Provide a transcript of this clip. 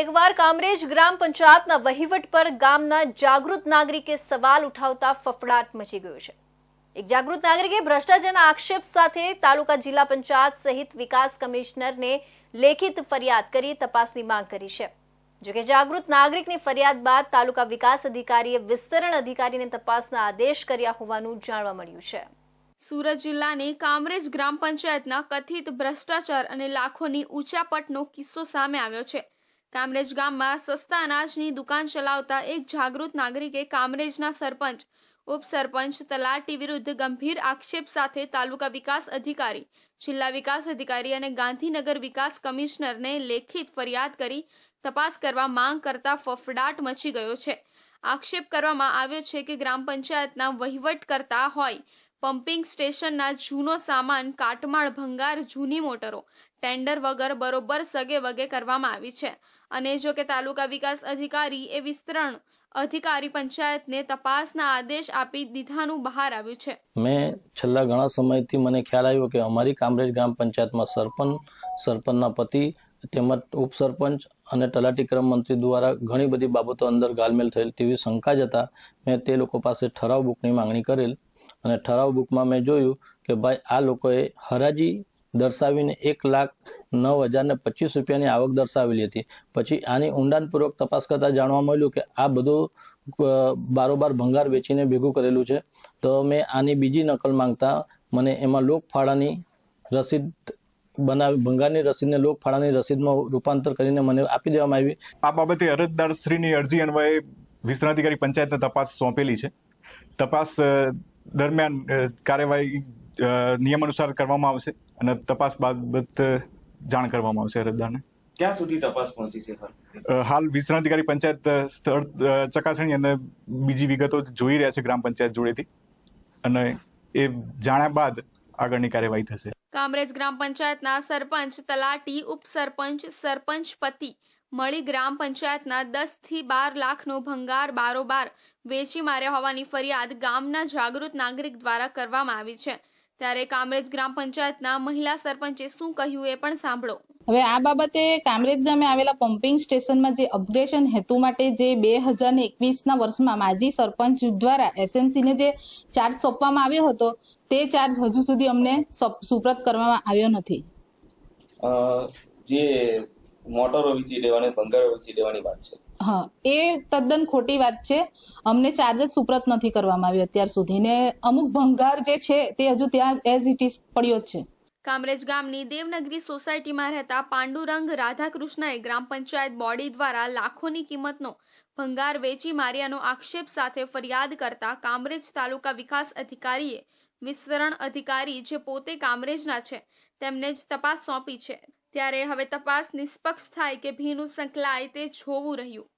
એકવાર કામરેજ ગ્રામ પંચાયતના વહીવટ પર ગામના જાગૃત નાગરિકે સવાલ ઉઠાવતા ફફડાટ મચી ગયો છે. એક જાગૃત નાગરિકે ભ્રષ્ટાચારના આક્ષેપ સાથે તાલુકા જિલ્લા પંચાયત સહિત વિકાસ કમિશનરને લેખિત ફરિયાદ કરી તપાસની માંગ કરી છે. જોકે જાગૃત નાગરિકની ફરિયાદ બાદ તાલુકા વિકાસ અધિકારીએ વિસ્તરણ અધિકારીને તપાસના આદેશ કર્યા હોવાનું જાણવા મળ્યું છે. સુરત જિલ્લાની કામરેજ ગ્રામ પંચાયતના કથિત ભ્રષ્ટાચાર અને લાખોની ઊંચાપટનો કિસ્સો સામે આવ્યો છે. કામરેજ ગામમાં સસ્તા અનાજની દુકાન ચલાવતા એક જાગૃત નાગરિકે કામરેજના સરપંચ, ઉપસરપંચ તલાટી વિરુદ્ધ ગંભીર આક્ષેપ સાથે તાલુકા વિકાસ અધિકારી, જિલ્લા વિકાસ અધિકારી અને ગાંધીનગર વિકાસ કમિશનરને લેખિત ફરિયાદ કરી તપાસ કરવા માંગ કરતા ફફડાટ મચી ગયો છે. આક્ષેપ કરવામાં આવ્યો છે કે ગ્રામ પંચાયતના વહીવટ કરતા હોય પમ્પિંગ સ્ટેશનના જૂનો સામાન, કાટમાળ, ભંગાર, જૂની મોટરો, ટેન્ડર વગર બરોબર સગે વગે કરવામાં આવી છે. અને જો કે તાલુકા વિકાસ અધિકારી એ વિસ્તરણ અધિકારી પંચાયતને તપાસના આદેશ આપી દીધાનું બહાર આવ્યું છે. મેં છેલ્લા ઘણા સમયથી મને ખ્યાલ આવ્યો કે અમારી કામરેજ ગ્રામ પંચાયતમાં સરપંચ, સરપંચના પતિ, તેમજ ઉપસરપંચ અને તલાટી ક્રમ મંત્રી દ્વારા ઘણી બધી બાબતો અંદર ગાલમેલ થયેલ તેવી શંકા જતા મેં તે લોકો પાસે ઠરાવ બુકની માંગણી કરેલ. અને ઠરાવ બુકમાં મેં જોયું કે ભાઈ, આ લોકોએ હરાજી દર્શાવીને એક લાખ નવ હજાર ને પચીસ રૂપિયાની આવક દર્શાવેલી હતી. પછી આની ઊંડાણપૂર્વક તપાસ કરતાં જાણવા મળ્યું કે આ બધું બારોબાર ભંગાર વેચીને ભેગું કરેલું છે. તો મેં આની બીજી નકલ માંગતા મને એમાં લોકફાળાની રસીદ બનાવી, ભંગારની રસીદને લોકફાળાની રસીદમાં રૂપાંતર કરીને મને આપી દેવામાં આવી. આ બાબતે અરજદાર શ્રીની અરજી અન્વયે વિસ્તરણાધિકારી પંચાયતને તપાસ સોંપેલી છે. તપાસ દરમિયાન કાર્યવાહી નિયમ અનુસાર કરવામાં આવશે અને તપાસ બાબત જાણ કરવામાં આવશે અરજદારને ક્યાં સુધી તપાસ પહોંચી છે હાલ વિસ્તરણ અધિકારી પંચાયત સ્થળ ચકાસણી અને બીજી વિગતો જોઈ રહ્યા છે ગ્રામ પંચાયત જોડેથી. અને એ જાણ્યા બાદ આગળની કાર્યવાહી થશે. કામરેજ ગ્રામ પંચાયતના સરપંચ તલાટી ઉપસરપંચ સરપંચ પતિ મળી ગ્રામ પંચાયતના દસથી બાર લાખનો ભંગાર બારોબાર વેચી માર્યા હોવાની ફરિયાદ ગામના જાગૃત નાગરિક દ્વારા કરવામાં આવી છે. ત્યારે કામરેજ ગ્રામ પંચાયતના મહિલા સરપંચે શું કહ્યું એ પણ સાંભળો. હવે આ બાબતે કામરેજ ગામે આવેલા પમ્પિંગ સ્ટેશનમાં જે અપગ્રેશન હેતુ માટે જે બે હજાર ને એકવીસના વર્ષમાં માજી સરપંચ દ્વારા એસએમસીને જે ચાર્જ સોંપવામાં આવ્યો હતો તે ચાર્જ હજુ સુધી અમને સોપ- સુપ્રત કરવામાં આવ્યો નથી. જે મોટરો વેચી દેવાની ભંગારો વેચી દેવાની વાત છે. હા એ તદ્દન ખોટી વાત છે. અમને ચાર્જ સુપ્રત નથી કરવામાં આવ્યો અત્યાર સુધી ને અમુક ભંગાર જે છે તે હજુ ત્યાં એઝ ઇટ ઇઝ પડ્યો જ છે. કામરેજ ગામની દેવનગરી સોસાયટીમાં રહેતા પાંડુરંગ રાધાકૃષ્ણએ ગ્રામ પંચાયત બોડી દ્વારા લાખોની કિંમતનો ભંગાર વેચી માર્યાનો આક્ષેપ સાથે ફરિયાદ કરતા કામરેજ તાલુકા વિકાસ અધિકારીએ વિસ્તરણ અધિકારી જે પોતે કામરેજના છે તેમને જ તપાસ સોંપી છે. ત્યારે હવે તપાસ નિષ્પક્ષ થાય કે ભીનું સંકલાય તે જોવું રહ્યું.